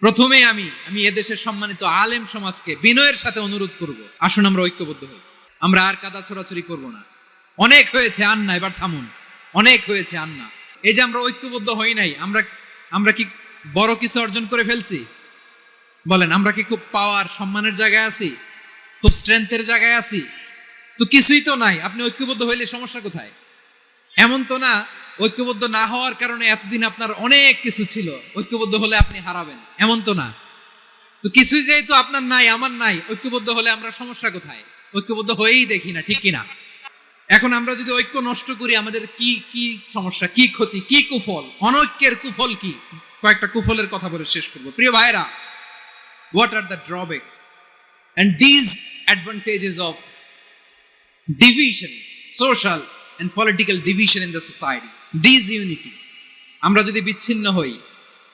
প্রথমে আমি আমি এদেশের সম্মানিত আলেম সমাজকে বিনয়ের সাথে অনুরোধ করব। আসুন আমরা ঐক্যবদ্ধ হই। আমরা আর কাদা ছড়াছড়ি করব না। অনেক হয়েছে আন্না, এবার থামুন। অনেক হয়েছে আন্না। এই যে আমরা ঐক্যবদ্ধ হই নাই, আমরা আমরা কি বড় কিছু অর্জন করে ফেলছি? বলেন, আমরা কি খুব পাওয়ার, সম্মানের জায়গায় আছি? খুব স্ট্রেংথের জায়গায় আছি? তো কিছুই তো নাই। আপনি ঐক্যবদ্ধ হইলে সমস্যা কোথায়? এমন তো না ঐক্যবদ্ধ না হওয়ার কারণে এতদিন আপনার অনেক কিছু ছিল। ঐক্যবদ্ধ হলে আপনি হারাবেন। এমন তো না। তো কিছুই যেহেতু আপনার নাই, আমার নাই, ঐক্যবদ্ধ হলে আমরা সমস্যা কোথায়? ঐক্যবদ্ধ হয়েই দেখি না, ঠিক কিনা? এখন আমরা যদি ঐক্য নষ্ট করি, আমাদের কি কি সমস্যা, কি ক্ষতি, কি কুফল? অনৈক্যের কুফল কি? কয়েকটা কুফলের কথা বলে শেষ করব। প্রিয় ভাইরা what R the drawbacks and these advantages of division social and political division in the society? Disunity. আমরা যদি বিচ্ছিন্ন হই,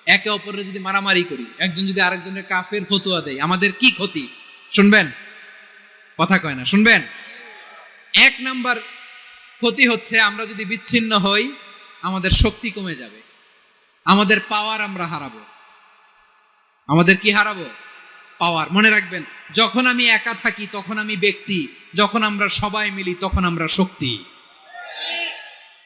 একে অপরের যদি মারামারি করি, একজন যদি আরেকজনের কাফের ফতুয়া দেয়, আমাদের কি ক্ষতি? শুনবেন? কথা কয় না, শুনবেন? এক নাম্বার ক্ষতি হচ্ছে আমরা যদি বিচ্ছিন্ন হই, আমাদের শক্তি কমে যাবে, আমাদের পাওয়ার আমরা হারাবো। আমাদের কি হারাবো? পাওয়ার মনে রাখবেন, যখন আমি একা থাকি, তখন আমি ব্যক্তি, যখন আমরা সবাই মিলি, তখন আমরা শক্তি।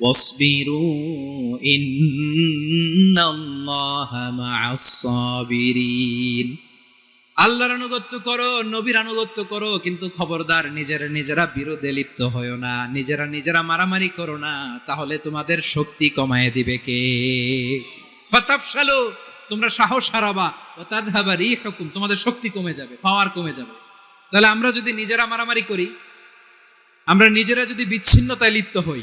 وَاصْبِرُوا إِنَّ اللَّهَ مَعَ الصَّابِرِينَ আল্লাহর আনুগত্য করো নবীর আনুগত্য করো কিন্তু খবরদার নিজেরা নিজেরা বিরোধে লিপ্ত হয়েও না নিজেরা নিজেরা মারামারি করো না তাহলে তোমাদের শক্তি কমায় দিবে কে ফাতাফশালু তোমরা সাহস হারাবা ও তাদহাবা রিহুকুম তোমাদের শক্তি কমে যাবে পাওয়ার কমে যাবে তাহলে আমরা যদি নিজেরা মারামারি করি আমরা নিজেরা যদি বিচ্ছিন্নতায় লিপ্ত হই